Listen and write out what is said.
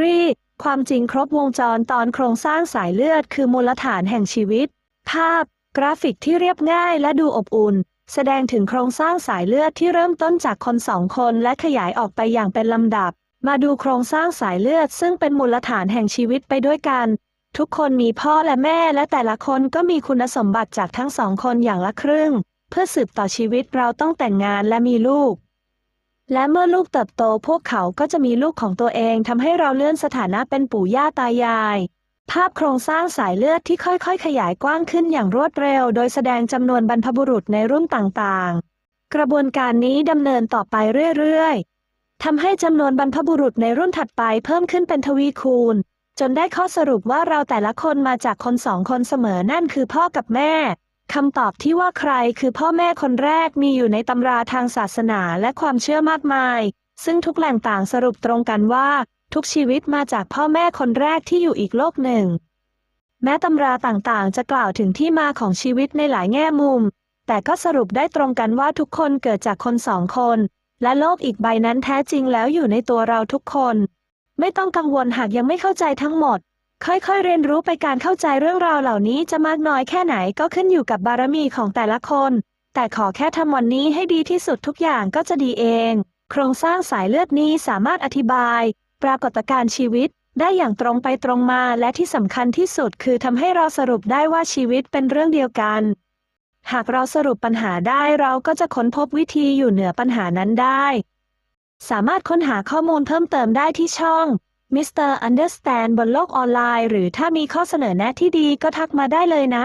รีส์ความจริงครบวงจรตอนโครงสร้างสายเลือดคือมูลฐานแห่งชีวิต ภาพ กราฟิกที่เรียบง่ายและดูอบอุ่น แสดงถึงโครงสร้างสายเลือดที่เริ่มต้นจากคนสองคนและขยายออกไปอย่างเป็นลำดับ มาดูโครงสร้างสายเลือดซึ่งเป็นมูลฐานแห่งชีวิตไปด้วยกัน ทุกคนมีพ่อและแม่และแต่ละคนก็มีคุณสมบัติจากทั้งสองคนอย่างละครึ่ง เพื่อสืบต่อชีวิตเราต้องแต่งงานและมีลูก และเมื่อลูกเติบโตพวกเขาก็จะมีลูกของตัวเองทำให้เราเลื่อนสถานะเป็นปู่ย่าตายาย ภาพโครงสร้างสายเลือดที่ค่อยๆ ขยายกว้างขึ้นอย่างรวดเร็ว โดยแสดงจำนวนบรรพบุรุษในรุ่นต่างๆ กระบวนการนี้ดำเนินต่อไปเรื่อยๆทำให้จำนวนบรรพบุรุษในรุ่นถัดไปเพิ่มขึ้นเป็นทวีคูณ จนได้ข้อสรุปว่าเราแต่ละคนมาจากคนสองคนเสมอนั่นคือพ่อกับแม่ คำตอบที่ว่าใครคือพ่อแม่คนแรกมีอยู่ในตำราทางศาสนาและความเชื่อมากมาย ซึ่งทุกแหล่งต่างสรุปตรงกันว่า ทุกชีวิตมาจากพ่อแม่คนแรกที่อยู่อีกโลกหนึ่ง แม้ตำราต่างๆ จะกล่าวถึงที่มาของชีวิตในหลายแง่มุม แต่ก็สรุปได้ตรงกันว่าทุกคนเกิดจากคนสองคน และโลกอีกใบนั้นแท้จริงแล้วอยู่ในตัวเราทุกคน ไม่ต้องกังวลหากยังไม่เข้าใจทั้งหมด ค่อยๆ เรียนรู้ไปการเข้าใจเรื่องราวเหล่านี้จะมากน้อยแค่ไหนก็ขึ้นอยู่กับบารมีของแต่ละคน แต่ขอแค่ทำวันนี้ให้ดีที่สุดทุกอย่างก็จะดีเอง โครงสร้างสายเลือดนี้สามารถอธิบาย ปรากฏการณ์ชีวิตได้อย่างตรงไปตรงมาและที่สำคัญที่สุดคือทำให้เราสรุปได้ว่าชีวิตเป็นเรื่องเดียวกัน หากเราสรุปปัญหาได้เราก็จะค้นพบวิธีอยู่เหนือปัญหานั้นได้ สามารถค้นหาข้อมูลเพิ่มเติมได้ที่ช่อง มิสเตอร์อันเดอร์สแตนบนโลกออนไลน์ หรือถ้ามีข้อเสนอแนะที่ดีก็ทักมาได้เลยนะ